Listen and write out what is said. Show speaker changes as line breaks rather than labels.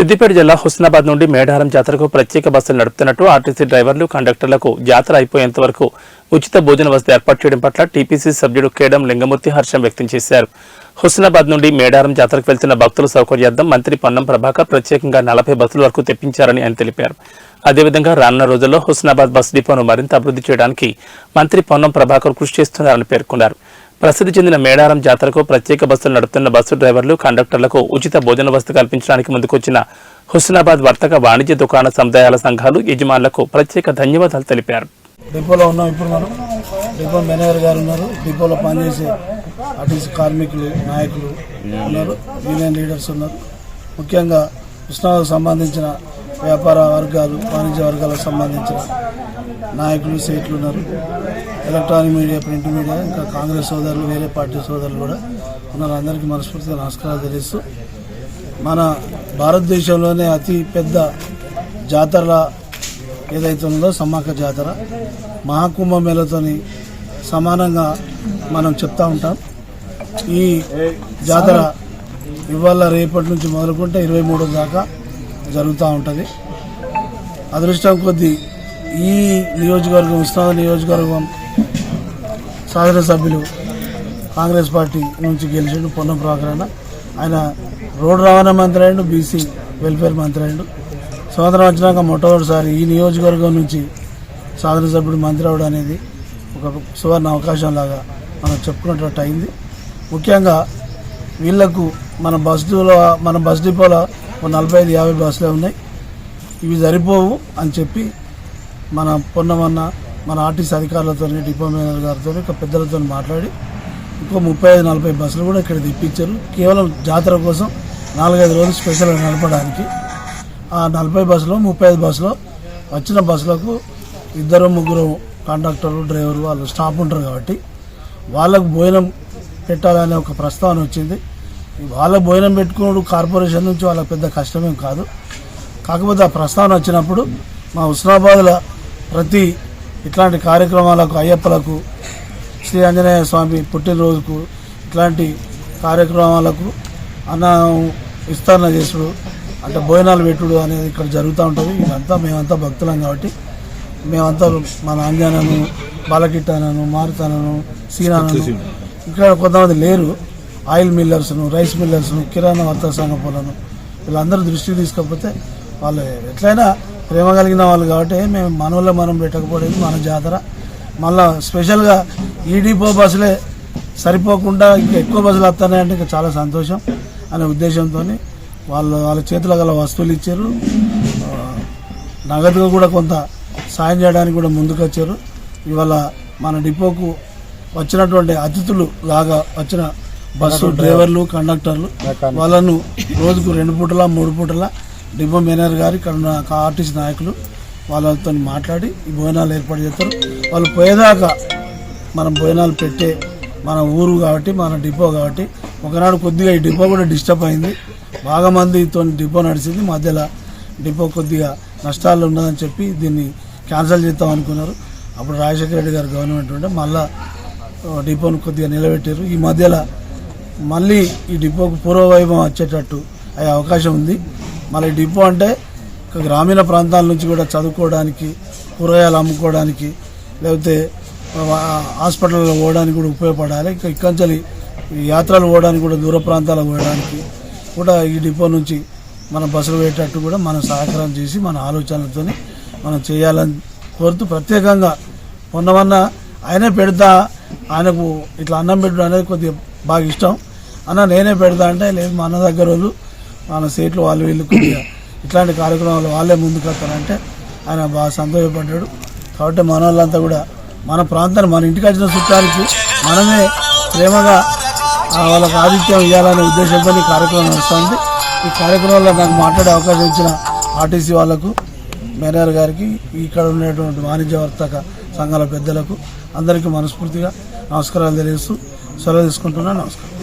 సిద్దిపేట జిల్లా హుస్నాబాద్ నుండి మేడారం జాతరకు ప్రత్యేక బస్సులు నడుపుతున్నట్టు ఆర్టీసీ డ్రైవర్లు కండక్టర్లకు జాతర అయిపోయేంత వరకు ఉచిత భోజన వసతి ఏర్పాటు చేయడం పట్ల టీపీసీ సభ్యుడు కేడం లింగమూర్తి హర్షం వ్యక్తం చేశారు. హుస్నాబాద్ నుండి మేడారం జాతరకు వెళ్తున్న భక్తుల సౌకర్యార్థం మంత్రి పొన్నం ప్రభాకర్ ప్రత్యేకంగా నలభై బస్సుల వరకు తెప్పించారని ఆయన తెలిపారు. అదేవిధంగా రానున్న రోజుల్లో హుస్నాబాద్ బస్ డిపోను మరింత అభివృద్ధి చేయడానికి మంత్రి పొన్నం ప్రభాకర్ కృషి చేస్తున్నారని పేర్కొన్నారు. ప్రసిద్ధి చెందిన మేడారం జాతరకు ప్రత్యేక బస్సులు నడుపుతున్న బస్సు డ్రైవర్లు కండక్టర్లకు ఉచిత భోజన వసతి కల్పించడానికి ముందుకొచ్చిన హుస్నాబాద్ వర్తక వాణిజ్య దుకాణ సముదాయాల సంఘాలు యజమానులకు ప్రత్యేక ధన్యవాదాలు తెలిపారు.
డిపోలో ఉన్నాం ఇప్పుడు మనం. డిపో మేనేజర్ గారు ఉన్నారు. డిపోలో పనిచేసే ఆర్టీసీ కార్మికులు నాయకులు ఉన్నారు. యూనియన్ లీడర్స్ ఉన్నారు. ముఖ్యంగా కృష్ణాకు సంబంధించిన వ్యాపార వర్గాలు వాణిజ్య వర్గాలకు సంబంధించిన నాయకులు సేట్లు ఉన్నారు. ఎలక్ట్రానిక్ మీడియా ప్రింట్ మీడియా ఇంకా కాంగ్రెస్ సోదరులు వేరే పార్టీ సోదరులు కూడా ఉన్నారు అందరికీ మనస్ఫూర్తిగా నమస్కారాలు తెలుస్తూ మన భారతదేశంలోనే అతి పెద్ద జాతరల ఏదైతే ఉందో సమ్మక్క జాతర మహాకుంభమేళతోని సమానంగా మనం చెప్తా ఉంటాం. ఈ జాతర ఇవాళ రేపటి నుంచి మొదలుకుంటే ఇరవై మూడు దాకా జరుగుతూ ఉంటుంది. అదృష్టం కొద్దీ ఈ నియోజకవర్గం ఉస్మానాబాద్ నియోజకవర్గం శాసనసభ్యులు కాంగ్రెస్ పార్టీ నుంచి గెలిచిండు పొన్నం ప్రాకరణ ఆయన రోడ్డు రవాణా మంత్రి అయ్యిండు బీసీ వెల్ఫేర్ మంత్రి అయ్యిండు. స్వాతంత్రం వచ్చినాక మొట్టమొదటిసారి ఈ నియోజకవర్గం నుంచి శాసనసభ్యుడు మంత్రి అవడం అనేది ఒక సువర్ణ అవకాశం లాగా మనం చెప్పుకున్నట్టు అయింది. ముఖ్యంగా వీళ్ళకు మన బస్సులో మన బస్ డిపోలో ఒక నలభై ఐదు యాభై బస్సులే ఉన్నాయి. ఇవి సరిపోవు అని చెప్పి మన పొన్నమన్న మన ఆర్టీసీ అధికారులతో డిపో మేనేజర్ గారితో ఇక పెద్దలతో మాట్లాడి ఇంకో ముప్పై ఐదు నలభై బస్సులు కూడా ఇక్కడ తెప్పించారు. కేవలం జాతర కోసం నాలుగైదు రోజులు స్పెషల్గా నడపడానికి ఆ నలభై బస్సులో ముప్పై ఐదు బస్సులో వచ్చిన బస్సులకు ఇద్దరు ముగ్గురు కండక్టర్లు డ్రైవరు వాళ్ళు స్టాఫ్ ఉంటారు కాబట్టి వాళ్ళకు భోజనం పెట్టాలనే ఒక ప్రస్తావన వచ్చింది. వాళ్ళకు భోజనం పెట్టుకున్నాడు కార్పొరేషన్ నుంచి వాళ్ళకి పెద్ద కష్టమేం కాదు. కాకపోతే ఆ ప్రస్తావన వచ్చినప్పుడు మా హుస్నాబాద్లో ప్రతి ఇట్లాంటి కార్యక్రమాలకు అయ్యప్పలకు శ్రీ ఆంజనేయ స్వామి పుట్టినరోజుకు ఇట్లాంటి కార్యక్రమాలకు అన్న విస్తరణ చేసుడు అంటే భోజనాలు పెట్టుడు అనేది ఇక్కడ జరుగుతూ ఉంటుంది. ఇదంతా మేమంతా భక్తులం కాబట్టి మేమంతా మన అంజనను బాలకిట్టానను మారుతానను సీనానను ఇక్కడ కొంతమంది లేరు. ఆయిల్ మిల్లర్స్ను రైస్ మిల్లర్స్ను కిరాణా వర్తక సంఘపులను వీళ్ళందరూ దృష్టికి తీసుకపోతే వాళ్ళు ఎట్లయినా ప్రేమ కలిగిన వాళ్ళు కాబట్టి మేము మనలో మనం పెట్టకపోవడం మన జాతర. మళ్ళా స్పెషల్గా ఈ డిపో బస్సులే సరిపోకుండా ఇంకా ఎక్కువ బస్సులు వస్తున్నాయంటే ఇంకా చాలా సంతోషం అనే ఉద్దేశంతో వాళ్ళు వాళ్ళ చేతిలో గల వస్తువులు ఇచ్చారు. నగదుగా కూడా కొంత సాయం చేయడానికి కూడా ముందుకు వచ్చారు ఇవాళ మన డిపోకు వచ్చినటువంటి అతిథులు లాగా వచ్చిన బస్సు డ్రైవర్లు కండక్టర్లు వాళ్ళను రోజుకు రెండు పూటల మూడు పూటల డిపో మేనేజర్ గారు ఇక్కడ ఉన్న ఆర్టీసీ నాయకులు వాళ్ళతో మాట్లాడి ఈ భోజనాలు ఏర్పాటు చేస్తారు. వాళ్ళు పోయేదాకా మనం భోజనాలు పెట్టే మన ఊరు కాబట్టి మన డిపో కాబట్టి ఒకనాడు కొద్దిగా ఈ డిపో కూడా డిస్టర్బ్ అయింది. బాగా మందితో డిపో నడిచింది. మధ్యలో డిపో కొద్దిగా నష్టాలు ఉన్నదని చెప్పి దీన్ని క్యాన్సిల్ చేద్దాం అనుకున్నారు. అప్పుడు రాజశేఖర రెడ్డి గారు గవర్నమెంట్ ఉంటే మళ్ళా డిపోను కొద్దిగా నిలబెట్టారు. ఈ మధ్యలో మళ్ళీ ఈ డిపోకు పూర్వవైభవం వచ్చేటట్టు అయ్యే అవకాశం ఉంది. మళ్ళీ డిపో అంటే గ్రామీణ ప్రాంతాల నుంచి కూడా చదువుకోవడానికి కూరగాయలు అమ్ముకోవడానికి లేకపోతే హాస్పిటల్లో పోవడానికి కూడా ఉపయోగపడాలి. ఇంకా ఇక్కడి యాత్రలు పోవడానికి కూడా దూర ప్రాంతాలకు పోవడానికి కూడా ఈ డిపో నుంచి మనం బస్సులు పెట్టేటట్టు కూడా మనం సహకారం చేసి మన ఆలోచనలతో మనం చేయాలని కోరుతూ ప్రత్యేకంగా మొన్నమన్న ఆయనే పెడతా ఆయనకు ఇట్లా అన్నం పెట్టడం అనేది కొద్దిగా బాగా ఇష్టం. అన్న నేనే పెడతా అంటే లేదు మా అన్న దగ్గర వాళ్ళు మన సీట్లు వాళ్ళు వీళ్ళు ఇట్లాంటి కార్యక్రమాలు వాళ్ళే ముందుకు వస్తారంటే ఆయన బాగా సంతోషపడ్డాడు. కాబట్టి మన వాళ్ళంతా కూడా మన ప్రాంతాన్ని మన ఇంటికి వచ్చిన చుట్టానికి మనమే ప్రేమగా వాళ్ళకు వాళ్ళకి ఆతిథ్యం ఇవ్వాలనే ఉద్దేశంతో ఈ కార్యక్రమం నడుస్తుంది. ఈ కార్యక్రమంలో నాకు మాట్లాడే అవకాశం ఇచ్చిన ఆర్టీసీ వాళ్ళకు మేనేజర్ గారికి ఇక్కడ ఉన్నటువంటి వాణిజ్య వర్తక సంఘాల పెద్దలకు అందరికీ మనస్ఫూర్తిగా నమస్కారాలు తెలియజేస్తూ సెలవు తీసుకుంటున్నాను. నమస్కారం.